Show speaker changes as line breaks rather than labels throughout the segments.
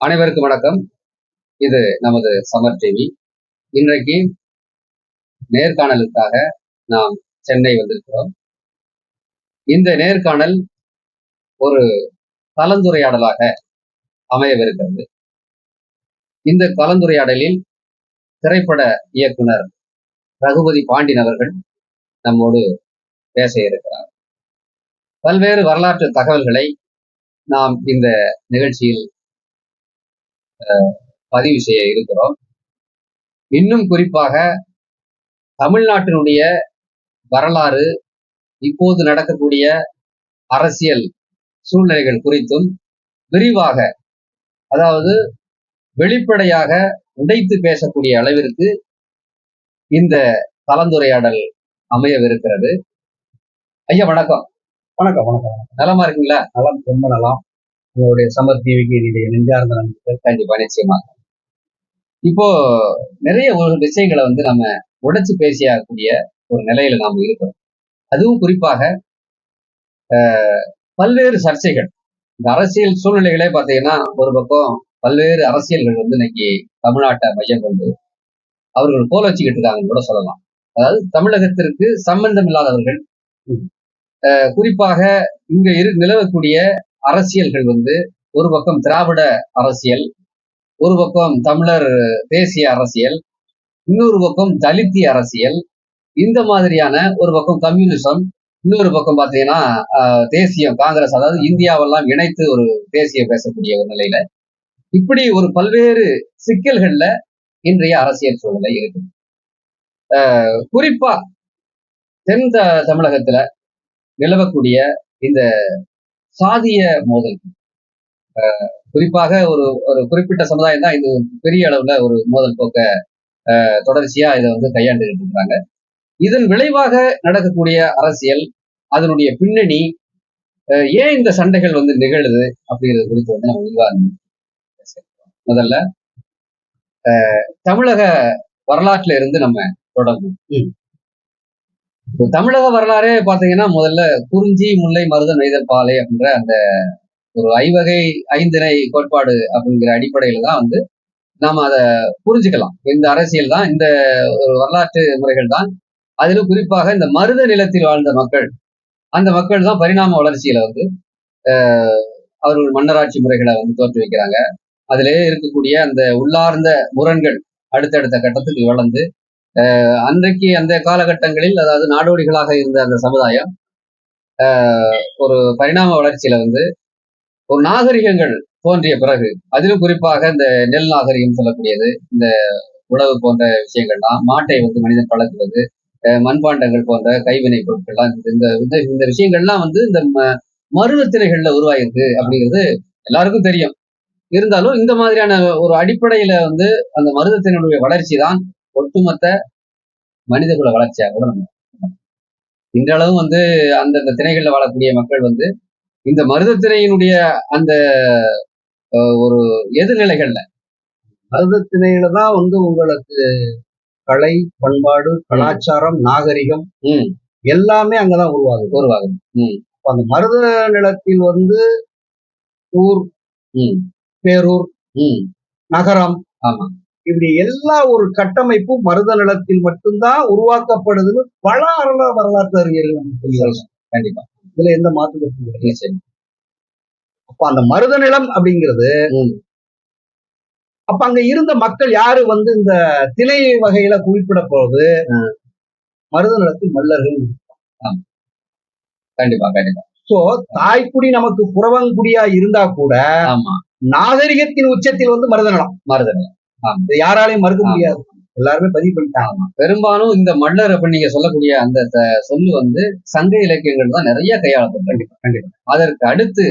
அனைவருக்கும் வணக்கம். இது நமது சமர் டிவி இன்றைக்கு நேர்காணலுக்காக நாம் சென்னை வந்திருக்கிறோம். இந்த நேர்காணல் ஒரு கலந்துரையாடலாக அமையவிருக்கிறது. இந்த கலந்துரையாடலில் திரைப்பட இயக்குனர் ரகுபதி பாண்டியன் அவர்கள் நம்மோடு பேச இருக்கிறார். பல்வேறு வரலாற்று தகவல்களை நாம் இந்த நிகழ்ச்சியில் பதிவு செய்ய இருக்கிறோம். இன்னும் குறிப்பாக தமிழ்நாட்டினுடைய வரலாறு இப்போது நடக்கக்கூடிய அரசியல் சூழ்நிலைகள் குறித்தும் விரிவாக அதாவது வெளிப்படையாக உடைத்து பேசக்கூடிய அளவிற்கு இந்த கலந்துரையாடல் அமையவிருக்கிறது. ஐயா வணக்கம்.
வணக்கம் வணக்கம்.
நலமா இருக்கீங்களா?
நலம் ரொம்ப நலம். உங்களுடைய சமர் டிவிக்கு நெஞ்சார்ந்த நண்பர்கள்
கண்டிப்பா நிச்சயமாக இப்போ நிறைய ஒரு விஷயங்களை வந்து நம்ம உடைச்சு பேசியக்கூடிய ஒரு நிலையில நாம் இருக்கிறோம். அதுவும் குறிப்பாக பல்வேறு சர்ச்சைகள். இந்த அரசியல் சூழ்நிலைகளே பார்த்தீங்கன்னா ஒரு பக்கம் பல்வேறு அரசியல்கள் வந்து இன்னைக்கு தமிழ்நாட்டை மையம் கொண்டு அவர்கள் கோல வச்சுக்கிட்டு இருக்காங்கன்னு கூட சொல்லலாம். அதாவது தமிழகத்திற்கு சம்பந்தம் இல்லாதவர்கள் ஆஹ், குறிப்பாக இங்க இரு நிலவக்கூடிய அரசியல்கள் வந்து ஒரு பக்கம் திராவிட அரசியல் ஒரு பக்கம் தமிழர் தேசிய அரசியல் இன்னொரு பக்கம் தலித்திய அரசியல் இந்த மாதிரியான ஒரு பக்கம் கம்யூனிசம் இன்னொரு பக்கம் பார்த்தீங்கன்னா ஆஹ், தேசியம் காங்கிரஸ் அதாவது இந்தியாவெல்லாம் இணைத்து ஒரு தேசியம் பேசக்கூடிய ஒரு நிலையில இப்படி ஒரு பல்வேறு சிக்கல்கள்ல இன்றைய அரசியல் சூழ்நிலை இருக்கு ஆஹ், குறிப்பா தென் தமிழகத்துல நிலவக்கூடிய இந்த சாதிய மோதல். ஆஹ், குறிப்பாக ஒரு ஒரு குறிப்பிட்ட சமுதாயம் தான் இது பெரிய அளவுல ஒரு மோதல் போக்க ஆஹ், தொடர்ச்சியா இதை வந்து கையாண்டுகிட்டு இருக்காங்க. இதன் விளைவாக நடக்கக்கூடிய அரசியல் அதனுடைய பின்னணி ஏன் இந்த சண்டைகள் வந்து நிகழுது அப்படிங்கிறது குறித்து வந்து நம்ம விவாதம் முதல்ல ஆஹ், தமிழக வரலாற்றுல இருந்து நம்ம தொடங்கும் தமிழக வரலாறே பாத்தீங்கன்னா முதல்ல குறிஞ்சி முல்லை மருத நெய்தல் பாலை அப்படின்ற அந்த ஒரு ஐவகை ஐந்திணை கோட்பாடு அப்படிங்கிற அடிப்படையில தான் வந்து நாம அதை புரிஞ்சுக்கலாம். இந்த அரசியல் தான் இந்த ஒரு வரலாற்று முறைகள் தான். அதிலும் குறிப்பாக இந்த மருத நிலத்தில் வாழ்ந்த மக்கள் அந்த மக்கள் தான் பரிணாம வளர்ச்சியில வந்து ஆஹ், அவர்கள் மன்னராட்சி முறைகளை வந்து தோற்று வைக்கிறாங்க. அதிலே இருக்கக்கூடிய அந்த உள்ளார்ந்த முரண்கள் அடுத்தடுத்த கட்டத்துக்கு வளர்ந்து அன்றைக்கு அந்த காலகட்டங்களில் அதாவது நாடோடிகளாக இருந்த அந்த சமுதாயம் ஆஹ், ஒரு பரிணாம வளர்ச்சியில வந்து ஒரு நாகரிகங்கள் தோன்றிய பிறகு அதிலும் குறிப்பாக இந்த நெல் நாகரிகம் சொல்லக்கூடியது இந்த உழவு போன்ற விஷயங்கள்லாம் மாட்டை வந்து மனிதன் பழக்குவது அஹ் மண்பாண்டங்கள் போன்ற கைவினை பொருட்கள்லாம் இந்த- இந்த இந்த விஷயங்கள்லாம் வந்து இந்த ம- உருவாயிருக்கு அப்படிங்கிறது எல்லாருக்கும் தெரியும். இருந்தாலும் இந்த மாதிரியான ஒரு அடிப்படையில வந்து அந்த மருதத்தினுடைய வளர்ச்சி தான் ஒட்டுமொத்த மனிதகுல வளர்ச்சியாக கூட நம்ம. இன்றளவும் வந்து அந்தந்த திணைகள்ல வாழக்கூடிய மக்கள் வந்து இந்த மருதத்திணையினுடைய அந்த அஹ், ஒரு எதிர்நிலைகள்ல
மருதத்திணையில தான் வந்து உங்களுக்கு கலை பண்பாடு கலாச்சாரம் நாகரிகம் எல்லாமே அங்கதான் உருவாகுது.
உருவாகுது.
அந்த மருத நிலத்தில் வந்து ஊர் பேரூர். நகரம்
ஆமா.
இப்படி எல்லா ஒரு கட்டமைப்பும் மருத நிலத்தில் மட்டும்தான் உருவாக்கப்படுதுன்னு பல அரல வரலாற்று அறிஞர்கள் நமக்கு.
கண்டிப்பா.
இதுல எந்த மாற்று கருத்தும் அப்ப அந்த மருத நிலம் அப்படிங்கிறது அப்ப அங்க இருந்த மக்கள் யாரு வந்து இந்த திணை வகையில குறிப்பிட போறது. மருத நிலத்தில் மல்லர்கள்
கண்டிப்பா கண்டிப்பா.
சோ தாய்க்குடி நமக்கு புறவங்குடியா இருந்தா கூட
ஆமா.
நாகரிகத்தின் உச்சத்தில் வந்து மருத நிலம்
மருதநிலம்.
இதை யாராலையும் மறுக்க. முடியாது. எல்லாருமே பதிவு பண்ணிட்டாங்க.
பெரும்பாலும் இந்த மல்லர் அப்படின்னு நீங்க சொல்லக்கூடிய அந்த சொல்லு வந்து சங்க இலக்கியங்கள் தான் நிறைய கையாளப்படும்.
கண்டிப்பா கண்டிப்பா.
அதற்கு அடுத்து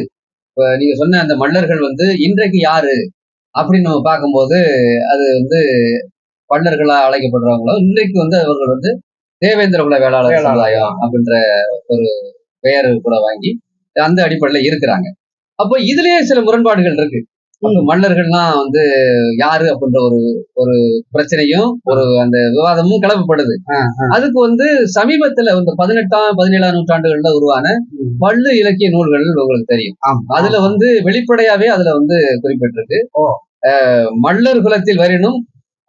நீங்க சொன்ன அந்த மல்லர்கள் வந்து இன்றைக்கு யாரு அப்படின்னு நம்ம பார்க்கும்போது அது வந்து பல்லர்களா அழைக்கப்படுறவங்களோ இன்றைக்கு வந்து அவர்கள் வந்து தேவேந்திர குல வேளாளர். சமுதாயம் அப்படின்ற ஒரு பெயர் கூட வாங்கி அந்த அடிப்படையில இருக்கிறாங்க. அப்போ இதுலயே சில முரண்பாடுகள் இருக்கு. அப்ப மல்லர்கள்லாம் வந்து யாரு அப்படின்ற ஒரு ஒரு பிரச்சனையும் ஒரு அந்த விவாதமும்
ஆ.
அதுக்கு வந்து சமீபத்துல இந்த பதினெட்டாம் பதினேழாம் நூற்றாண்டுகள்ல உருவான. பள்ளு இலக்கிய நூல்கள் உங்களுக்கு தெரியும். அதுல வந்து வெளிப்படையாவே அதுல வந்து குறிப்பிட்டிருக்கு. மல்லர் குலத்தில் வரினும்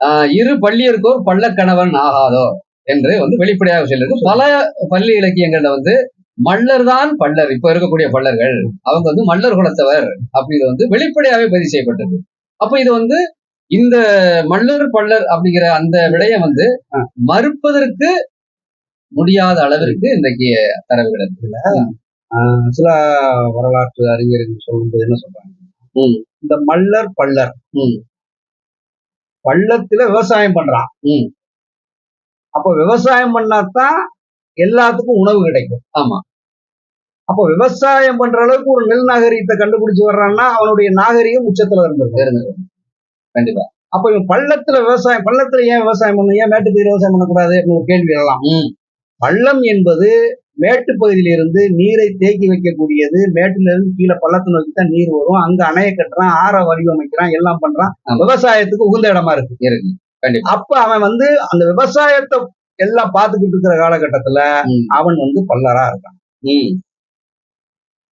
ஆஹ், இரு பள்ளியர்க்கோர் பள்ளக்கணவன் ஆகாதோ என்று வந்து வெளிப்படையாக சொல்லியிருக்கு. பல பள்ளி இலக்கியங்கள்ல வந்து மல்லர் தான் பல்லர் இப்ப இருக்கக்கூடிய பல்லர்கள் அவங்க வந்து மல்லர் குலத்தவர் அப்படின்னு வந்து வெளிப்படையாவே பதிவு செய்யப்பட்டது அப்ப இது வந்து இந்த மல்லர் பல்லர் அப்படிங்கிற அந்த விடயம் வந்து. மறுப்பதற்கு முடியாத அளவிற்கு இன்றைக்கு தரவுகள் இருக்கு
ஆஹ் சில வரலாற்று அறிஞர்கள் சொல்லும்போது என்ன சொல்றாங்க. இந்த மல்லர் பல்லர். பள்ளத்துல விவசாயம் பண்றான். அப்ப விவசாயம் பண்ணாதான் எல்லாத்துக்கும் உணவு கிடைக்கும்
ஆமா.
அப்ப விவசாயம் பண்ற அளவுக்கு ஒரு நெல் நாகரிகத்தை கண்டுபிடிச்சு வர்றான்னா அவனுடைய நாகரிகம் உச்சத்துல இருந்திருக்கும்
இருந்தது கண்டிப்பா.
அப்ப இவன் பள்ளத்துல விவசாயம் பள்ளத்துல ஏன் விவசாயம் பண்ணணும்? ஏன் மேட்டுப்பயிர் விவசாயம் பண்ணக்கூடாது? அப்படின்னு ஒரு கேள்வி எழலாம். பள்ளம் என்பது மேட்டு பகுதியிலிருந்து நீரை தேக்கி வைக்கக்கூடியது. மேட்டுல இருந்து கீழே பள்ளத்தை நோக்கி தான் நீர் வரும். அங்க அணைய கட்டுறான் ஆற வடிவமைக்கிறான் எல்லாம் பண்றான். விவசாயத்துக்கு உகந்த இடமா இருக்கு.
இருக்கு. கண்டிப்பா.
அப்ப அவன் வந்து அந்த விவசாயத்தை எல்லாம் பார்த்துக்கிட்டு இருக்கிற காலகட்டத்துல. அவன் வந்து பல்லரா இருக்கான்.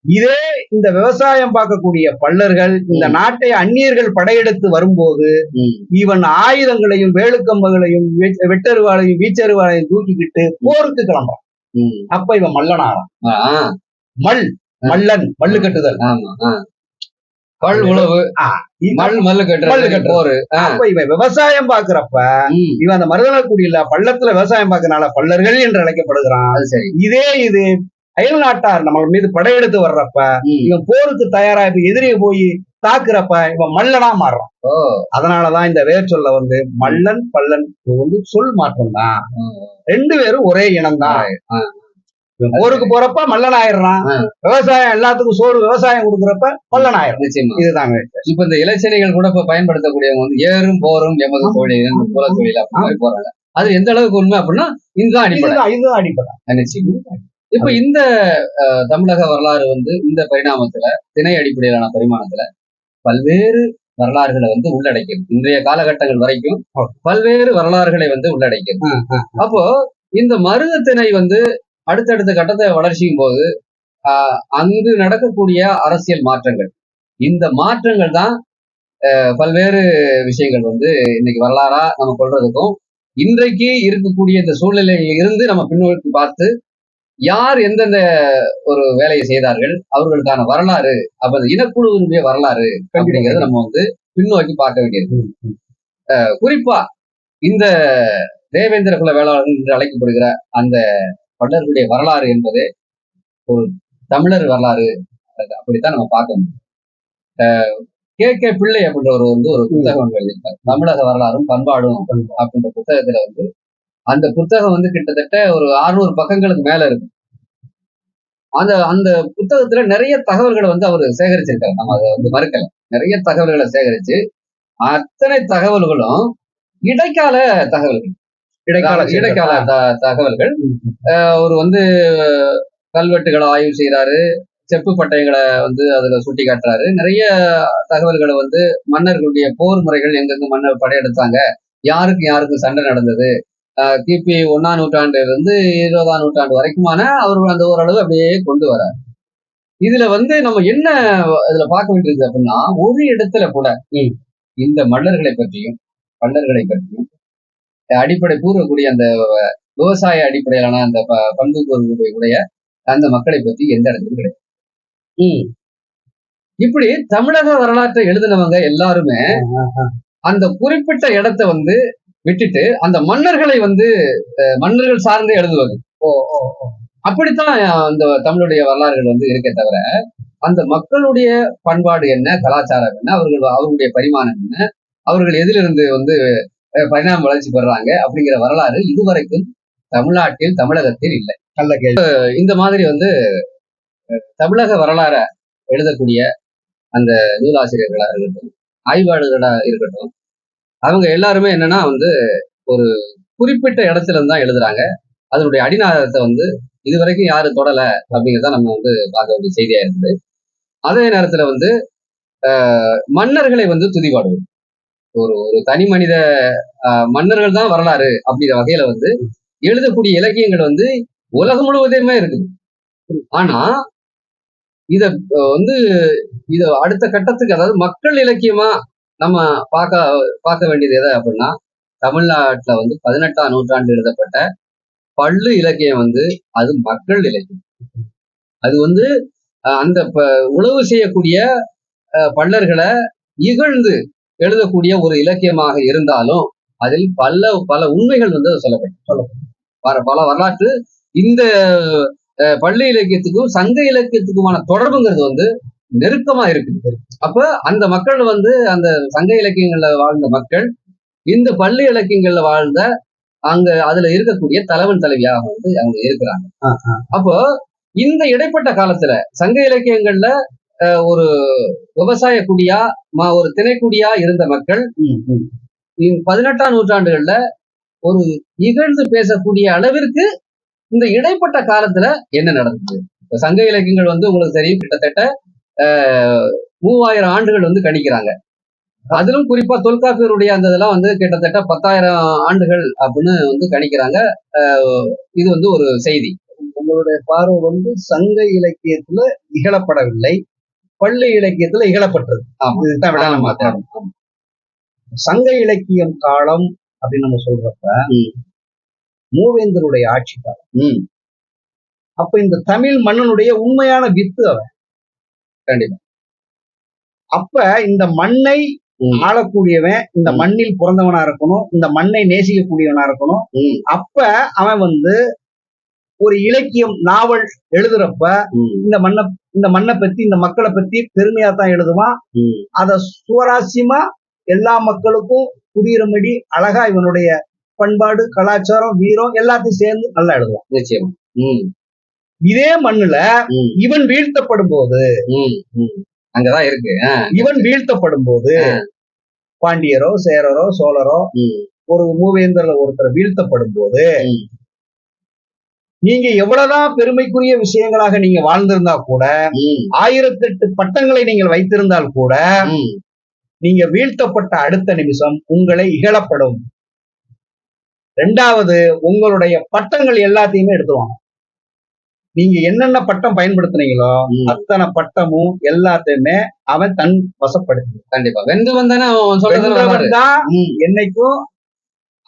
இதே இந்த விவசாயம் பார்க்கக்கூடிய பல்லர்கள் இந்த. நாட்டை அந்நியர்கள் படையெடுத்து வரும்போது. இவன் ஆயுதங்களையும் வேலுக்கம்பங்களையும் வெட்டருவாளையும் வீச்சருவாளையும் தூக்கிக்கிட்டு போருக்கு கிளம்புறான். அப்ப இவன் மல்லனாரான் மல் மல்லன் மல்லு கட்டுதல்.
பல் உழவு மல் மல்லு
மல்லு
கட்டுறது.
அப்ப இவன் விவசாயம் பாக்குறப்ப. இவன் அந்த மருதனக்குடியில பள்ளத்துல விவசாயம் பார்க்கறனால பல்லர்கள் என்று அழைக்கப்படுகிறான்
அது சரி
இதே இது அயல் நாட்டார் நம்ம மீது படையெடுத்து வர்றப்ப. இவன் போருக்கு தயாரா இப்ப எதிரியை போய் தாக்குறப்ப இவன் மல்லனா மாறுறான். அதனாலதான் இந்த வேர் சொல்ல வந்து மல்லன் பல்லன் வந்து சொல் மாற்றம் தான். ரெண்டு பேரும் ஒரே இனம். தான்
ஆ.
இவன் போருக்கு போறப்ப மல்லன் ஆயிடுறான். விவசாயம் எல்லாத்துக்கும் சோறு விவசாயம் கொடுக்குறப்ப மல்லன் ஆயிடுறான்
நிச்சயமா
இதுதாங்க
இப்ப இந்த இலச்சனைகள் கூட இப்ப பயன்படுத்தக்கூடியவங்க வந்து ஏறும் போரும் எமது தொழில் குல தொழில் அப்படி போறாங்க. அது எந்த அளவுக்கு உண்மை அப்படின்னா இதுதான் அடிப்படை.
இதுதான் இதுதான் அடிப்படை.
நிச்சயம். இப்ப இந்த தமிழக வரலாறு வந்து இந்த பரிணாமத்துல திணை அடிப்படையிலான பரிமாணத்துல பல்வேறு வரலாறுகளை வந்து உள்ளடக்கியது. இன்றைய காலகட்டங்கள் வரைக்கும் பல்வேறு வரலாறுகளை வந்து
ஆ.
அப்போ இந்த மருத திணை வந்து அடுத்தடுத்த கட்டத்தை வளர்ச்சியும் போது ஆஹ், அங்கு நடக்கக்கூடிய அரசியல் மாற்றங்கள். இந்த மாற்றங்கள் தான் பல்வேறு விஷயங்கள் வந்து இன்னைக்கு வரலாறா நம்ம கொள்றதுக்கும் இன்றைக்கு இருக்கக்கூடிய இந்த சூழ்நிலையில் இருந்து நம்ம பின்னோக்கி பார்த்து யார் எந்தெந்த ஒரு வேலையை செய்தார்கள் அவர்களுக்கான வரலாறு அப்ப இனக்குழுவினுடைய வரலாறு அப்படிங்கிறத நம்ம வந்து பின்னோக்கி பார்க்க வேண்டியது குறிப்பா இந்த தேவேந்திர குல வேளாளர் என்று அழைக்கப்படுகிற அந்த பல்லர்களுடைய வரலாறு என்பது ஒரு தமிழர் வரலாறு அப்படித்தான் நம்ம பார்க்க முடியும். கே. கே. பிள்ளை அப்படின்ற ஒரு வந்து ஒரு புத்தகம் எழுதியிருக்காரு. தமிழக வரலாறும் பண்பாடும் அப்படின்ற புத்தகத்துல வந்து அந்த புத்தகம் வந்து கிட்டத்தட்ட ஒரு 600 பக்கங்களுக்கு மேல இருக்கு அந்த அந்த புத்தகத்துல நிறைய தகவல்களை வந்து அவர் சேகரிச்சிருக்காரு. நம்ம அதை வந்து மறுக்கல. நிறைய தகவல்களை சேகரிச்சு அத்தனை தகவல்களும் இடைக்கால தகவல்கள்.
இடைக்கால
இடைக்கால தகவல்கள். அவர் வந்து கல்வெட்டுகளை ஆய்வு செய்யறாரு செப்பு பட்டயங்களை வந்து அதுல சுட்டி காட்டுறாரு. நிறைய தகவல்களை வந்து மன்னர்களுடைய போர் முறைகள் எங்கெங்க மன்னர் படையெடுத்தாங்க யாருக்கு யாருக்கு சண்டை நடந்தது கிபி ஒன்னாம் நூற்றாண்டுல இருந்து இருபதாம் நூற்றாண்டு வரைக்குமான அவர் அந்த ஓரளவு அப்படியே கொண்டு வரார் இதுல வந்து நம்ம என்ன இதுல பார்க்க வேண்டியது அப்படின்னா ஒரு இடத்துல கூட. இந்த மன்னர்களை பற்றியும் பல்லர்களை பற்றியும் அடிப்படை கூறக்கூடிய அந்த விவசாய அடிப்படையிலான அந்த பண்பு கூறக்கூடிய அந்த மக்களை பற்றி எந்த இடத்துலையும் கிடையாது
ம்.
இப்படி தமிழக வரலாற்றை எழுதினவங்க எல்லாருமே அந்த குறிப்பிட்ட இடத்தை வந்து விட்டுட்டு அந்த மன்னர்களை வந்து மன்னர்கள் சார்ந்து எழுதுவது. அப்படித்தான் அந்த தமிழுடைய வரலாறுகள் வந்து இருக்கே தவிர அந்த மக்களுடைய பண்பாடு என்ன கலாச்சாரம் என்ன அவர்கள் அவர்களுடைய பரிமாணம் என்ன அவர்கள் எதிலிருந்து வந்து பரிணாம வளர்ச்சி பெறாங்க அப்படிங்கிற வரலாறு இதுவரைக்கும் தமிழ்நாட்டில் தமிழகத்தில் இல்லை. இந்த மாதிரி வந்து தமிழக வரலாற எழுதக்கூடிய அந்த நூலாசிரியர்களா இருக்கட்டும் ஆய்வாளர்களா இருக்கட்டும் அவங்க எல்லாருமே என்னன்னா வந்து ஒரு குறிப்பிட்ட இடத்துல இருந்து தான் எழுதுறாங்க. அதனுடைய அடிநாதத்தை வந்து இதுவரைக்கும் யாரும் தொடல அப்படிங்கிறத நம்ம வந்து பார்க்க வேண்டிய செய்தியா இருக்குது. அதே நேரத்துல வந்து ஆஹ் மன்னர்களை வந்து துதிபாடுவது ஒரு ஒரு தனி மனித ஆஹ் மன்னர்கள் தான் வரலாறு அப்படிங்கிற வகையில வந்து எழுதக்கூடிய இலக்கியங்கள் வந்து உலகம் முழுவதுமே இருக்குது. ஆனா இத வந்து இத அடுத்த கட்டத்துக்கு அதாவது மக்கள் இலக்கியமா நம்ம பார்க்க பார்க்க வேண்டியது எதை அப்படின்னா தமிழ்நாட்டுல வந்து பதினெட்டாம் நூற்றாண்டு எழுதப்பட்ட பள்ளு இலக்கியம் வந்து அது மக்கள் இலக்கியம். அது வந்து அஹ், அந்த உழவு செய்யக்கூடிய அஹ், பல்லர்களை இகழ்ந்து எழுதக்கூடிய ஒரு இலக்கியமாக இருந்தாலும் அதில் பல பல உண்மைகள் வந்து சொல்லப்பட்டு சொல்லப்படும் பல- பல வரலாற்று இந்த பள்ளி இலக்கியத்துக்கும் சங்க இலக்கியத்துக்குமான தொடர்புங்கிறது வந்து நெருக்கமா இருக்குது. அப்ப அந்த மக்கள் வந்து அந்த சங்க இலக்கியங்கள்ல வாழ்ந்த மக்கள் இந்த பள்ளி இலக்கியங்கள்ல வாழ்ந்த அங்க அதுல இருக்கக்கூடிய தலைவன் தலைவியாக வந்து அங்க இருக்கிறாங்க. அப்போ இந்த இடைப்பட்ட காலத்துல சங்க இலக்கியங்கள்ல ஒரு விவசாய குடியா ம- ஒரு திணைக்குடியா இருந்த மக்கள் பதினெட்டாம் நூற்றாண்டுகள்ல ஒரு இகழ்ந்து பேசக்கூடிய அளவிற்கு இந்த இடைப்பட்ட காலத்துல என்ன நடந்தது? சங்க இலக்கியங்கள் வந்து உங்களுக்கு தெரியும் கிட்டத்தட்ட மூவாயிரம் ஆண்டுகள் வந்து கணிக்கிறாங்க. அதிலும் குறிப்பா தொல்காப்பியருடைய அந்த இதெல்லாம் வந்து கிட்டத்தட்ட பத்தாயிரம் ஆண்டுகள் அப்படின்னு வந்து கணிக்கிறாங்க. இது வந்து ஒரு செய்தி.
உங்களுடைய பார்வை வந்து சங்க இலக்கியத்துல இகழப்படவில்லை. பள்ளி இலக்கியத்துல இகழப்பட்டது. சங்க இலக்கியம் காலம் அப்படின்னு நம்ம சொல்றப்ப. மூவேந்தருடைய ஆட்சி காலம். அப்ப இந்த தமிழ் மன்னனுடைய உண்மையான வித்து அவன்.
கண்டிப்பா.
அப்ப இந்த மண்ணை ஆளக்கூடியவன் இந்த. மண்ணில் பிறந்தவனா இருக்கணும் இந்த மண்ணை நேசிக்கக்கூடியவனா இருக்கணும். அப்ப அவன் வந்து ஒரு இலக்கியம் நாவல் எழுதுறப்ப இந்த மண்ணை இந்த மண்ணை பத்தி இந்த மக்களை பத்தி பெருமையா தான் எழுதுவான். அத சுவராசியமா எல்லா மக்களுக்கும் புரியுறபடி அழகா இவனுடைய பண்பாடு கலாச்சாரம் வீரம் எல்லாத்தையும் சேர்ந்து நல்லா எழுதுவான்.
நிச்சயம்.
இதே மண்ணுல இவன் வீழ்த்தப்படும் போது.
அங்கதான் இருக்கு.
இவன் வீழ்த்தப்படும் போது பாண்டியரோ சேரரோ சோழரோ ஒரு மூவேந்தர்ல ஒருத்தர் வீழ்த்தப்படும் போது. நீங்க எவ்வளவுதான் பெருமைக்குரிய விஷயங்களாக நீங்க வாழ்ந்திருந்தா கூட ஆயிரத்தெட்டு பட்டங்களை நீங்கள் வைத்திருந்தால் கூட. நீங்க வீழ்த்தப்பட்ட அடுத்த நிமிஷம் உங்களை இகழப்படும். ரெண்டாவது உங்களுடைய பட்டங்கள் எல்லாத்தையுமே எடுத்துருவாங்க. நீங்க என்னென்ன பட்டம் பயன்படுத்துனீங்களோ. அத்தனை பட்டமும் எல்லாத்தையுமே அவன் தன் வசப்படுத்தி
கண்டிப்பா. வெந்து வந்தானே அவன் சொல்றது
வென்றவன் தான்
ம்,
என்னைக்கும்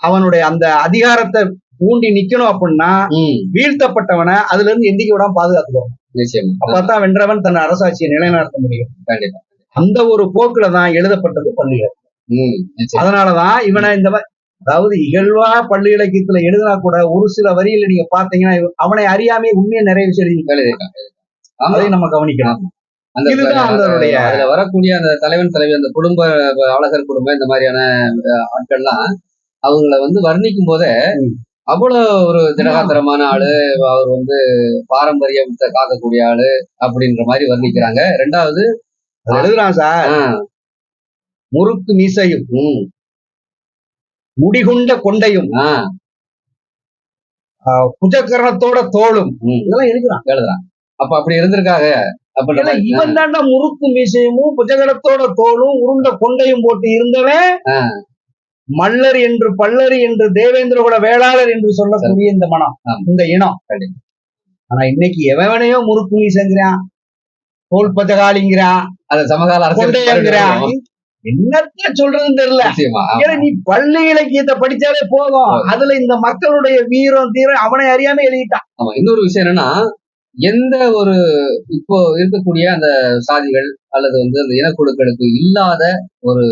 அவனுடைய அந்த அதிகாரத்தை ஊண்டி நிக்கணும் அப்படின்னா. வீழ்த்தப்பட்டவனை அதுல இருந்து எந்திக்க விடாம பாதுகாத்துக்கணும்
நிச்சயம்.
அப்பதான் வென்றவன் தன் அரசாட்சியை நிலைநாட்ட முடியும்.
கண்டிப்பா.
அந்த ஒரு போக்குல தான் எழுதப்பட்டது பள்ளிகள். அதனாலதான் இவனை இந்த அதாவது இகழ்வா பள்ளி இலக்கியத்துல எழுதினா கூட ஒரு சில வரியில நீங்க பாத்தீங்கன்னா அவனை அறியாமே உண்மையை நிறைய விஷயம் எழுதி அதையும் நம்ம அதனுடைய
அதுல வரக்கூடிய அந்த தலைவன் தலைவி அந்த குடும்ப அழகர் குடும்பம் இந்த மாதிரியான ஆட்கள்லாம் அவங்கள வந்து வர்ணிக்கும் போதே. அவ்வளவு ஒரு திடகாத்திரமான ஆளு அவர் வந்து பாரம்பரியத்தை காக்கக்கூடிய ஆளு அப்படின்ற மாதிரி வர்ணிக்கிறாங்க. ரெண்டாவது
எழுதுறான் சார். முறுக்கு மீசையும். முடிகுண்ட கொண்டையும் புஜக்கரணத்தோட தோளும். இதெல்லாம் எழுதுறான்.
எழுதுறான். அப்ப அப்படி இருந்திருக்காங்க.
இவன் தாண்டா முறுக்கு மீசையும் புஜகடத்தோட தோளும் உருண்ட கொண்டையும் போட்டு இருந்தவன். மல்லர் என்று பல்லர் என்று தேவேந்திர குல வேளாளர் என்று சொல்லக்கூடிய இந்த மனம். இந்த இனம். ஆனா இன்னைக்கு எவனையோ முறுக்கு மீசைங்கிறான் தோல் பச்சகாலிங்கிறான்
அது சமகால
கொண்டையங்கிறான். என்னத்த சொல்றதுன்னு தெரியல. நீ பள்ளி இலக்கியத்தை படிச்சாலே போதும். அதுல இந்த மக்களுடைய வீரம் தீரம் அவனை அறியாம எழுதிட்டான்
ஆமா இன்னொரு விஷயம் என்னன்னா எந்த ஒரு இப்போ இருக்கக்கூடிய அந்த சாதிகள் அல்லது வந்து அந்த இனக்குழுக்களுக்கு இல்லாத ஒரு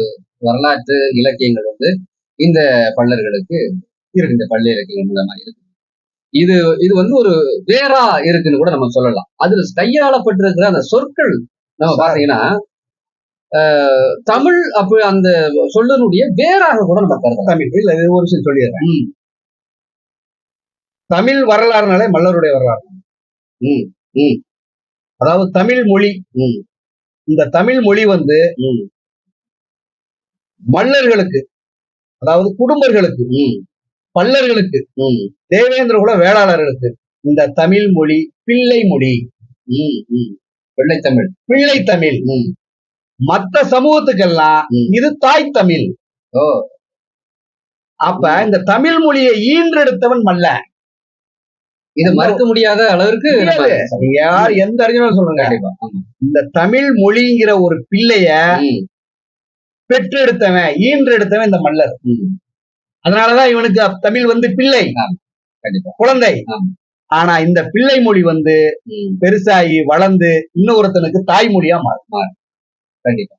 வரலாற்று இலக்கியங்கள் வந்து இந்த பள்ளர்களுக்கு இருக்கு. இந்த பள்ளி இலக்கியங்கள் மூலமா இருக்கு. இது இது வந்து ஒரு வேறா இருக்குன்னு கூட நம்ம சொல்லலாம். அதுல கையாளப்பட்டிருக்கிற அந்த சொற்கள் நம்ம பாத்தீங்கன்னா தமிழ் அப்படி அந்த சொல்லினுடைய வேறாக கூட நம்ம கருதலாம்.
தமிழ். இல்ல இது ஒரு விஷயம் சொல்லிடுறேன். தமிழ் வரலாறுனாலே மல்லருடைய வரலாறு. அதாவது தமிழ் மொழி. இந்த தமிழ் மொழி வந்து மல்லர்களுக்கு அதாவது குடும்பர்களுக்கு பல்லர்களுக்கு தேவேந்திர குல வேளாளர்களுக்கு இந்த தமிழ் மொழி பிள்ளை மொழி.
ம். வெள்ளைத்தமிழ்.
பிள்ளை தமிழ். மத்த சமூகத்துக்கெல்லாம். இது தாய் தமிழ். அப்ப இந்த தமிழ் மொழியை ஈன்றெடுத்தவன் மல்ல.
இது மறுக்க முடியாத அளவிற்கு
யார் எந்த அறிஞரும் சொல்லுங்க. இந்த தமிழ் மொழிங்கிற ஒரு பிள்ளைய பெற்றெடுத்தவன் ஈன்றெடுத்தவன் இந்த மல்லர். அதனாலதான் இவனுக்கு தமிழ் வந்து பிள்ளை.
கண்டிப்பா.
குழந்தை. ஆனா இந்த பிள்ளை மொழி வந்து பெருசாகி வளர்ந்து இன்னொருத்தனுக்கு தாய்மொழியா மாறும்.
கண்டிப்பா.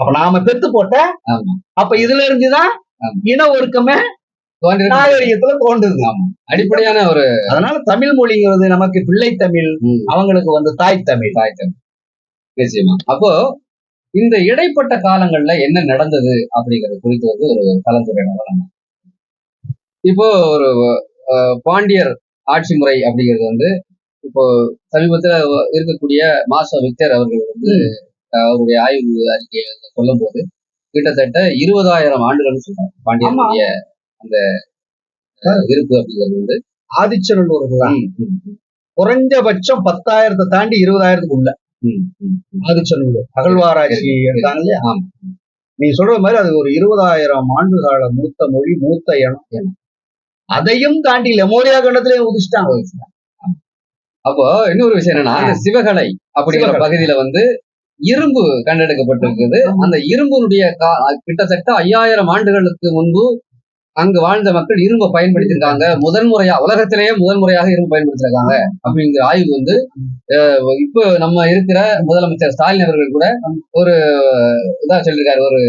அப்ப நாம பெத்து போட்ட அப்ப இதுல இருந்துதான். இன ஒருக்கமே. நாகரிகத்துல தோன்றுது.
அடிப்படையான ஒரு
அதனால தமிழ் மொழிங்கிறது நமக்கு பிள்ளை தமிழ் அவங்களுக்கு வந்து தாய் தமிழ்.
தாய் தமிழ். நிச்சயமா. அப்போ இந்த இடைப்பட்ட காலங்கள்ல என்ன நடந்தது அப்படிங்கிறது குறித்து வந்து ஒரு கலந்துரையாடலாம் நம்ம இப்போ ஒரு பாண்டியர் ஆட்சி முறை அப்படிங்கிறது வந்து இப்போ சமீபத்துல இருக்கக்கூடிய மாசோ விக்டர் அவர்கள் வந்து அவருடைய ஆய்வு அறிக்கையை சொல்லும் போது கிட்டத்தட்ட இருபதாயிரம் ஆண்டுகள்னு சொல்றாங்க. பாண்டியர்களுடைய அந்த இருப்பு அப்படிங்கிறது வந்து. ம், ம்,
குறைஞ்சபட்சம் பத்தாயிரத்தை தாண்டி இருபதாயிரத்துக்கு உள்ள. ஆதிச்சநல்லூர். அகழ்வாராய்ச்சி எடுத்தாங்க இல்லையா?
ஆமா.
நீங்க சொல்ற மாதிரி அது ஒரு இருபதாயிரம் ஆண்டு கால மூத்த மொழி மூத்த இனம். அதையும் தாண்டி லெமோரியா கண்டத்திலே உதிச்சிட்டாங்க.
அப்போ இன்னொரு விஷயம் என்னன்னா அந்த சிவகலை அப்படிங்கிற. பகுதியில வந்து இரும்பு கண்டெடுக்கப்பட்டிருக்குது. அந்த இரும்பினுடைய கா- கிட்டத்தட்ட ஐயாயிரம் ஆண்டுகளுக்கு முன்பு அங்கு வாழ்ந்த மக்கள் இரும்பை பயன்படுத்தியிருக்காங்க. முதல் முறையா உலகத்திலேயே முதல் முறையாக இரும்பு பயன்படுத்திருக்காங்க அப்படிங்கிற ஆய்வு வந்து இப்போ நம்ம இருக்கிற முதலமைச்சர் ஸ்டாலின் அவர்கள் கூட ஒரு இதா சொல்லியிருக்காரு ஒரு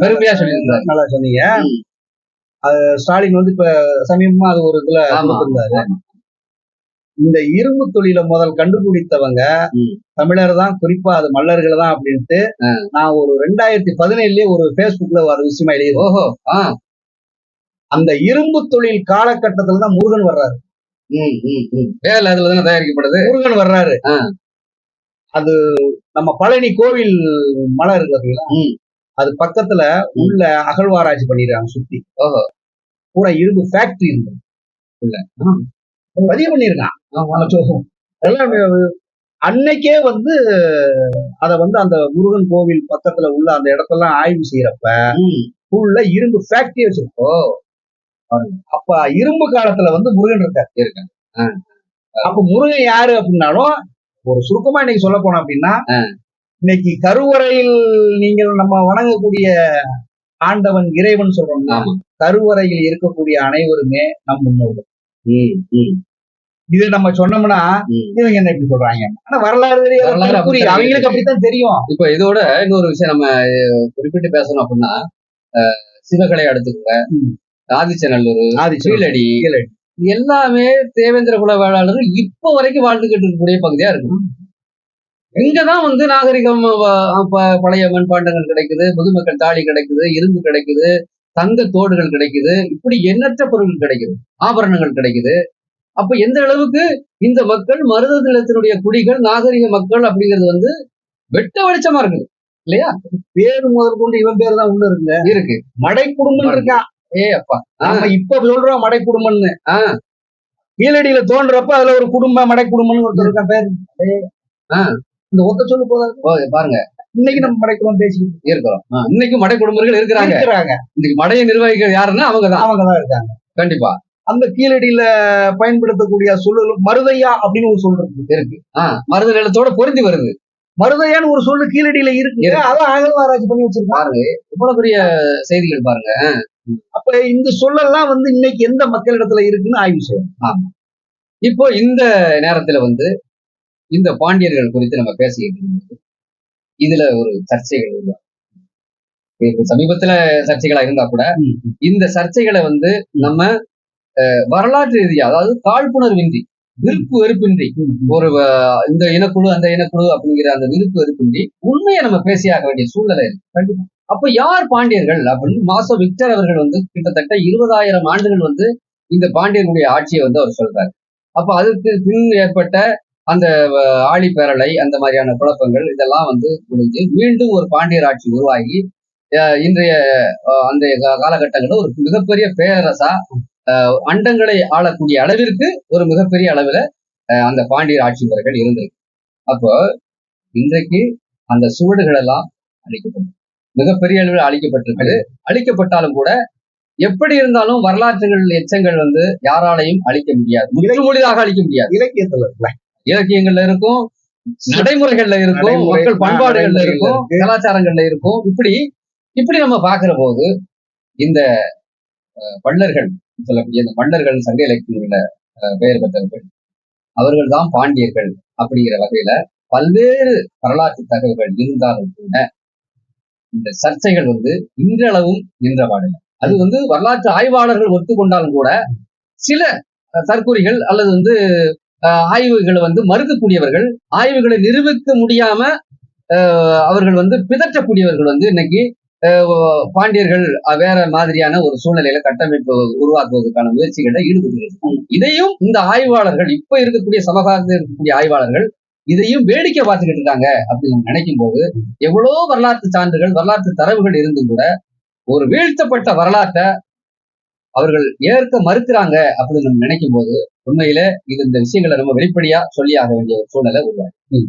பெருமையா சொல்லியிருக்காரு
நல்லா சொன்னீங்க. ஸ்டாலின் வந்து இப்ப சமீபமா அது ஒரு இதுல. கொடுத்திருந்தாரு. இந்த இரும்பு தொழிலை முதல் கண்டுபிடித்தவங்க. தமிழர் தான் குறிப்பா அது மல்லர்கள் தான் அப்படின்ட்டு நான் ஒரு ரெண்டாயிரத்தி பதினேழுலயே ஒரு Facebookல ஒரு விஷயமா எழுதியிருந்தேன்
ஓஹோ
அந்த இரும்பு தொழில் காலகட்டத்துல தான் முருகன் வர்றாரு.
வேலை அதுல தானே தயாரிக்கப்படுது?
முருகன் வர்றாரு. அது நம்ம பழனி கோவில் மலை இருக்கு பாத்தீங்களா. அது பக்கத்துல உள்ள அகழ்வாராய்ச்சி பண்ணிருக்காங்க சுத்தி.
ஓஹோ.
பூரா இரும்பு ஃபேக்டரி இருக்கு. பதிவு பண்ணிருக்கான்
ஆமா.
எல்லாம் அன்னைக்கே வந்து அத வந்து அந்த முருகன் கோவில் பக்கத்துல உள்ள அந்த இடத்தெல்லாம் ஆய்வு செய்யறப்ப. உள்ள இரும்பு ஃபேக்டரி வச்சிருக்கோம் அப்ப இரும்பு காலத்துல வந்து முருகன் இருக்கார்
இருக்காங்க.
அப்ப முருகன் யாரு அப்படின்னாலும் ஒரு சுருக்கமா இன்னைக்கு சொல்ல போனோம் அப்படின்னா. இன்னைக்கு கருவறையில் நீங்கள் நம்ம வணங்கக்கூடிய ஆண்டவன் இறைவன் சொல்றோம்னா. கருவறையில் இருக்கக்கூடிய அனைவருமே நம் முன்னோர்கள் இது நம்ம சொன்னோம்னா. இவங்க என்ன இப்படி சொல்றாங்க? ஆனா வரலாறு.
அப்படித்தான்
அவங்களுக்கு அப்படித்தான் தெரியும்.
இப்போ இதோட இன்னொரு விஷயம் நம்ம குறிப்பிட்டு பேசணும் அப்படின்னா சிவகலை அடுத்துக்கோங்க.
ம்.
ஆதிச்சநல்லூர்
ஆதி
கீழடி. எல்லாமே தேவேந்திர குல வேளாளர்கள் இப்ப வரைக்கும் வாழ்ந்துகிட்டு இருக்கக்கூடிய பகுதியா இருக்கு இங்கதான் வந்து நாகரிகம் பழைய மண்பாண்டங்கள் கிடைக்குது பொதுமக்கள் தாலி கிடைக்குது இரும்பு கிடைக்குது தங்க தோடுகள் கிடைக்குது இப்படி எண்ணற்ற பொருட்கள் கிடைக்குது ஆபரணங்கள் கிடைக்குது. அப்ப எந்த அளவுக்கு இந்த மக்கள் மருத நிலத்தினுடைய குடிகள் நாகரிக மக்கள் அப்படிங்கிறது வந்து வெட்ட வெளிச்சமா இருக்குது இல்லையா?
பேரு முதல் கொண்டு இவன் பேர் தான் உள்ள இருக்குங்க
இருக்கு.
மடை குடும்பம் இருக்கான்
ஏ அப்பா. ஆ,
நாம இப்ப சொல்றோம் மடை குடும்பம்னு
ஆ.
கீழடியில தோன்றப்ப அதுல ஒரு குடும்பம் மடை குடும்பம்னு ஒருத்தர் இருக்கான் பேர்? ஏய்,
ஆ.
இந்த ஒத்த சொல்லு போதாது.
ஓ, பாருங்க.
இன்னைக்கு நம்ம மடை குடும்பம் பேசிக்கிட்டு
இருக்கிறோம். ஆ, இன்னைக்கும் மடை குடும்பங்கள் இருக்கிறாங்க. இன்னைக்கு மடைய நிர்வகிக்கிறது யாருன்னா அவங்கதான்.
அவங்க தான் இருக்காங்க.
கண்டிப்பா.
அந்த கீழடியில பயன்படுத்தக்கூடிய சொல்லு மருதையா அப்படின்னு ஒரு சொல் இருக்கு.
இருக்கு. மருத நிலத்தோட பொருந்தி வருது.
மருதையான்னு ஒரு சொல்லு கீழடியில இருக்கு. அதான் அகழ்வாராய்ச்சி பண்ணி வச்சிருக்காங்க.
பாருங்க இவ்வளவு பெரிய செய்திகள் பாருங்க.
அப்ப இந்த சொல்லெல்லாம் வந்து இன்னைக்கு எந்த மக்களிடத்துல இருக்குன்னு ஆய்வு செய்யணும்.
இப்போ இந்த நேரத்துல வந்து இந்த பாண்டியர்கள் குறித்து நம்ம பேசிக்கிட்டு இதுல ஒரு சர்ச்சைகள் உருவாகும். சமீபத்துல சர்ச்சைகளா இருந்தா கூட இந்த சர்ச்சைகளை வந்து நம்ம வரலாற்று ரீதியா அதாவது காழ்ப்புணர்வின்றி விருப்பு வெறுப்பின்றி ஒரு இந்த இனக்குழு அந்த இனக்குழு அப்படிங்கிற அந்த விருப்பு வெறுப்பின்றி உண்மையை நம்ம பேசியாக வேண்டிய சூழ்நிலை இருக்கு அப்ப யார் பாண்டியர்கள் அப்படின்னு மாசோ விக்டர் அவர்கள் வந்து கிட்டத்தட்ட இருபதாயிரம் ஆண்டுகள் வந்து இந்த பாண்டியர்களுடைய ஆட்சியை வந்து அவர் சொல்றாரு. அப்ப அதுக்கு பின் ஏற்பட்ட அந்த ஆழிப்பேரலை அந்த மாதிரியான குழப்பங்கள் இதெல்லாம் வந்து முடிஞ்சு மீண்டும் ஒரு பாண்டியர் ஆட்சி உருவாகி இன்றைய அந்த காலகட்டங்களில் ஒரு மிகப்பெரிய பேரரசா அண்டங்களை ஆளக்கூடிய அளவிற்கு ஒரு மிகப்பெரிய அளவுல அந்த பாண்டியர் ஆட்சி முறைகள் இருந்தது அப்போ இன்றைக்கு அந்த சுவடுகள் எல்லாம் அழிக்கப்பட்டது மிகப்பெரிய அளவில் அழிக்கப்பட்டிருக்கிறது அழிக்கப்பட்டாலும் கூட எப்படி இருந்தாலும் வரலாற்றுகள் எச்சங்கள் வந்து யாராலையும் அழிக்க முடியாது. முற்றுமொழிதாக அழிக்க முடியாது.
இலக்கியத்துல
இலக்கியங்கள்ல இருக்கும் நடைமுறைகள்ல இருக்கும் மக்கள் பண்பாடுகள்ல இருக்கும்
இருக்கு.
கலாச்சாரங்கள்ல இருக்கும். இப்படி இப்படி நம்ம பாக்குற போது இந்த அஹ், பள்ளர்கள் சொல்லக்கூடிய இந்த மன்னர்கள் சங்க இலக்கியங்கள்ல பெயர் பெற்றவர்கள். அவர்கள் தான் பாண்டியர்கள் அப்படிங்கிற வகையில பல்வேறு வரலாற்று தகவல்கள் இருந்தாலும் கூட இந்த சர்ச்சைகள் வந்து இன்றளவும் நின்றபாடில்லை அது வந்து வரலாற்று ஆய்வாளர்கள் ஒத்துக்கொண்டாலும் கூட சில அஹ், தற்கொலைகள் அல்லது வந்து ஆய்வுகளை வந்து மறுக்கக்கூடியவர்கள் ஆய்வுகளை நிரூபிக்க முடியாம அவர்கள் வந்து பிதற்றக்கூடியவர்கள் வந்து இன்னைக்கு பாண்டியர்கள் வேற மாதிரியான ஒரு சூழ்நிலையில கட்டமைப்பு உருவாக்குவதற்கான முயற்சிகளில் ஈடுபட்டு இதையும் இந்த ஆய்வாளர்கள் இப்ப இருக்கக்கூடிய சமகாலத்தில் இருக்கக்கூடிய ஆய்வாளர்கள் இதையும் வேடிக்கை பார்த்துக்கிட்டு இருக்காங்க அப்படின்னு நினைக்கும் போது எவ்வளோ வரலாற்று சான்றுகள் வரலாற்று தரவுகள் இருந்தும் கூட ஒரு வீழ்த்தப்பட்ட வரலாற்றை அவர்கள் ஏற்க மறுக்கிறாங்க அப்படின்னு நம்ம நினைக்கும் போது உண்மையில இது இந்த விஷயங்களை ரொம்ப வெளிப்படையா சொல்லியாக வேண்டிய ஒரு சூழ்நிலை உருவாகும்